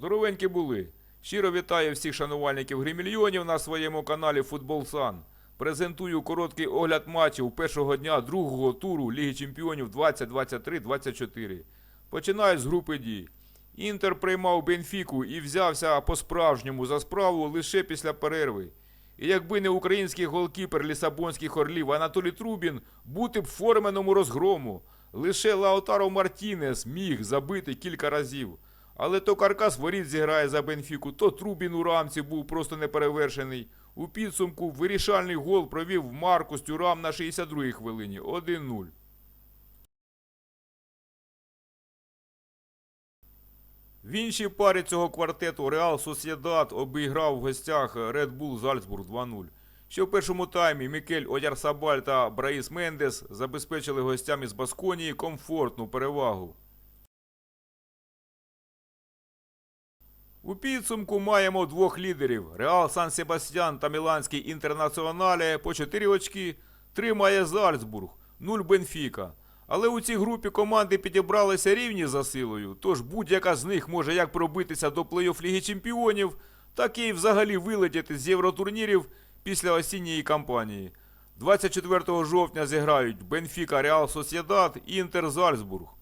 Здоровенькі були. Щиро вітаю всіх шанувальників гри мільйонів на своєму каналі Футбол Сан. Презентую короткий огляд матчів першого дня другого туру Ліги Чемпіонів 2023-24. Починаю з групи дій. Інтер приймав Бенфіку і взявся по-справжньому за справу лише після перерви. І якби не український голкіпер лісабонських орлів Анатолій Трубін, бути б форменому розгрому. Лише Лаутаро Мартінес міг забити кілька разів. Але то Каркас воріт зіграє за Бенфіку, то Трубін у рамці був просто неперевершений. У підсумку вирішальний гол провів Маркус Тюрам на 62-й хвилині 1-0. В іншій парі цього квартету Реал Сосєдат обіграв в гостях Red Bull Зальцбург 2-0. Ще в першому таймі Мікель Одярсабаль та Браїс Мендес забезпечили гостям із Басконії комфортну перевагу. У підсумку маємо двох лідерів: Реал Сан Себастьян та Міланський Інтернаціонале по 4 очки, 3 має Зальцбург, 0 Бенфіка. Але у цій групі команди підібралися рівні за силою, тож будь-яка з них може як пробитися до плей-офф Ліги Чемпіонів, так і взагалі вилетіти з євротурнірів після осінньої кампанії. 24 жовтня зіграють Бенфіка Реал Сосєдат і Інтер Зальцбург.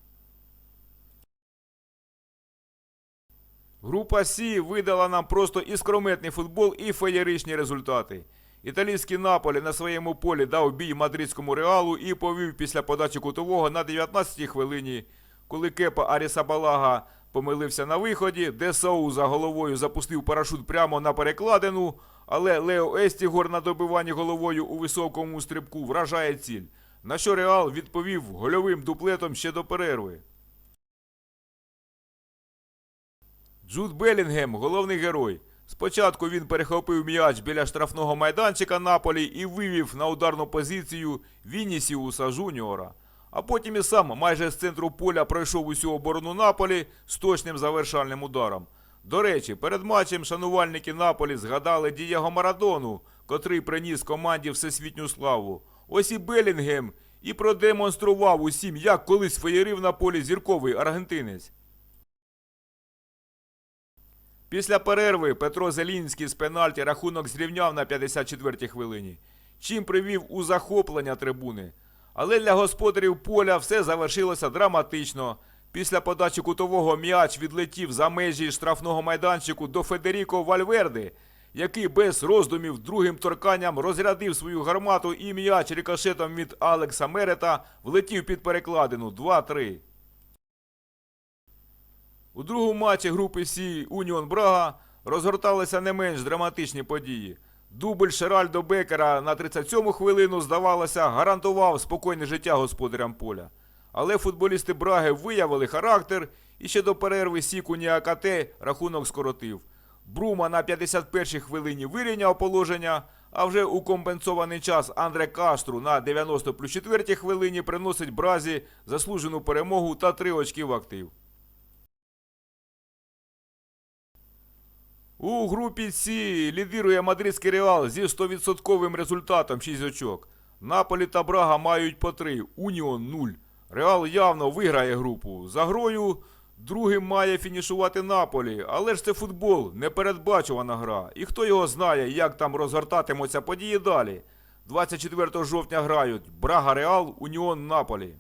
Група Сі видала нам просто іскрометний футбол і феєричні результати. Італійський Наполі на своєму полі дав бій мадридському реалу і повів після подачі кутового на 19-й хвилині, коли Кепа Арісабалага помилився на виході, де Сауза головою запустив парашут прямо на перекладину, але Лео Естігор на добиванні головою у високому стрибку вражає ціль. На що Реал відповів гольовим дуплетом ще до перерви. Джуд Белінгем головний герой. Спочатку він перехопив м'яч біля штрафного майданчика Наполі і вивів на ударну позицію Вінісіуса Жуніора. А потім і сам майже з центру поля пройшов усю оборону Наполі з точним завершальним ударом. До речі, перед матчем шанувальники Наполі згадали Дієго Марадону, котрий приніс команді всесвітню славу. Ось і Белінгем і продемонстрував усім, як колись феєрив на полі зірковий аргентинець. Після перерви Петро Зелінський з пенальті рахунок зрівняв на 54-й хвилині, чим привів у захоплення трибуни. Але для господарів поля все завершилося драматично. Після подачі кутового м'яч відлетів за межі штрафного майданчику до Федеріко Вальверди, який без роздумів другим торканням розрядив свою гармату і м'яч рикошетом від Алекса Мерета влетів під перекладину 2-3. У другому матчі групи Сі Уніон Брага розгорталися не менш драматичні події. Дубль Шеральдо Бекера на 37-му хвилину, здавалося, гарантував спокійне життя господарям поля. Але футболісти Браги виявили характер і ще до перерви Сіку Ніакате рахунок скоротив. Брума на 51-й хвилині вирівняв положення, а вже у компенсований час Андре Кастру на 90 плюс 4 хвилині приносить Бразі заслужену перемогу та 3 очки в актив. У групі Сі лідирує мадридський Реал зі 100% результатом 6 очок. Наполі та Брага мають по 3, Уніон 0. Реал явно виграє групу. За грою другим має фінішувати Наполі, але ж це футбол, непередбачувана гра. І хто його знає, як там розгортатимуться події далі. 24 жовтня грають Брага Реал, Уніон Наполі.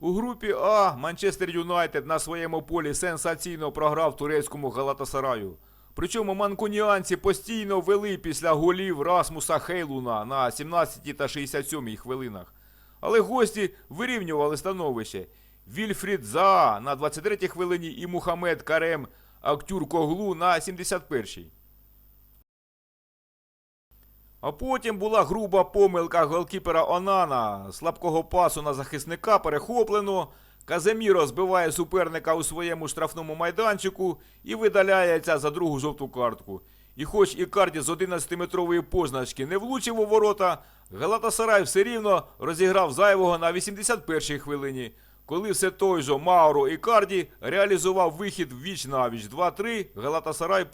У групі А Манчестер Юнайтед на своєму полі сенсаційно програв турецькому Галатасараю. Причому манкуніанці постійно вели після голів Расмуса Хейлуна на 17 та 67 хвилинах. Але гості вирівнювали становище. Вільфрід Заа на 23 хвилині і Мухаммед Карем Актюр Коглу на 71-й. А потім була груба помилка голкіпера Онана. Слабкого пасу на захисника перехоплено. Каземіро збиває суперника у своєму штрафному майданчику і видаляється за другу жовту картку. І хоч Ікарді з 11-метрової позначки не влучив у ворота, Галатасарай все рівно розіграв зайвого на 81-й хвилині, коли все той же Мауро Ікарді реалізував вихід в віч на віч 2-3, Галатасарай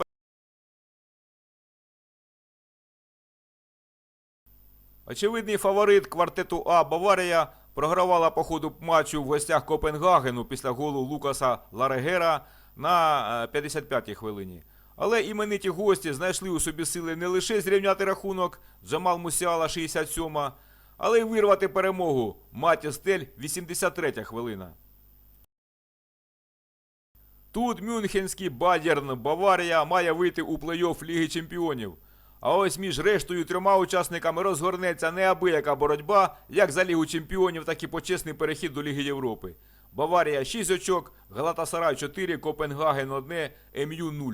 Очевидний фаворит квартету А Баварія програвала по ходу матчу в гостях Копенгагену після голу Лукаса Ларегера на е, 55-й хвилині. Але імениті гості знайшли у собі сили не лише зрівняти рахунок Джамал Мусіала 67, але й вирвати перемогу Маті Стель 83 хвилина. Тут мюнхенський Бадерн Баварія має вийти у плей-офф Ліги Чемпіонів. А ось між рештою трьома учасниками розгорнеться неабияка боротьба як за Лігу Чемпіонів, так і почесний перехід до Ліги Європи. Баварія 6 очок, Галатасарай 4, Копенгаген 1, МЮ 0.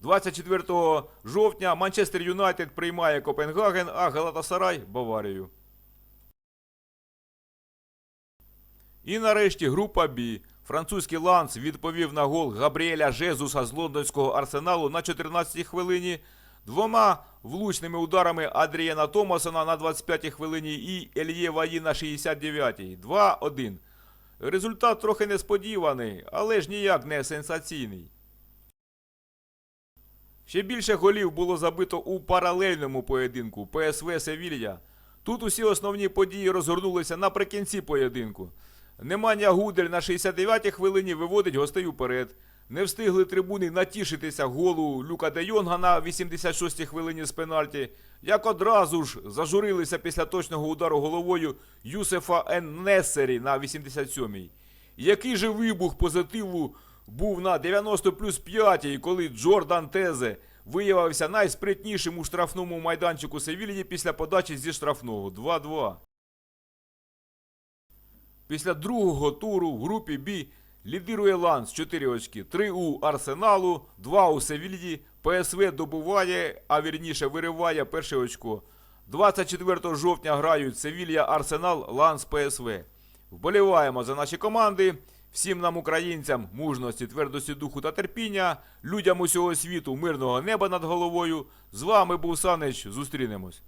24 жовтня Манчестер Юнайтед приймає Копенгаген, а Галатасарай Баварію. І нарешті група Бі. Французький ланц відповів на гол Габріеля Жезуса з лондонського арсеналу на 14-й хвилині, двома влучними ударами Адрієна Томасона на 25-й хвилині і Ельє Ваї на 69-й. 2-1. Результат трохи несподіваний, але ж ніяк не сенсаційний. Ще більше голів було забито у паралельному поєдинку ПСВ Севілья. Тут усі основні події розгорнулися наприкінці поєдинку. Немanja Гудель на 69-й хвилині виводить гостей уперед. Не встигли трибуни натішитися голу Люка Де Йонга на 86-й хвилині з пенальті, як одразу ж зажурилися після точного удару головою Юсефа Еннесері на 87-й. Який же вибух позитиву був на 90 плюс 5, коли Джордан Тезе виявився найспритнішим у штрафному майданчику Севільї після подачі зі штрафного 2-2. Після другого туру в групі Бі лідирує Ланс 4 очки, 3 у Арсеналу, 2 у Севільї, ПСВ добуває, а вірніше вириває перше очко. 24 жовтня грають Севілья Арсенал, Ланс ПСВ. Вболіваємо за наші команди. Всім нам, українцям, мужності, твердості духу та терпіння, людям усього світу, мирного неба над головою. З вами був Санич. Зустрінемось.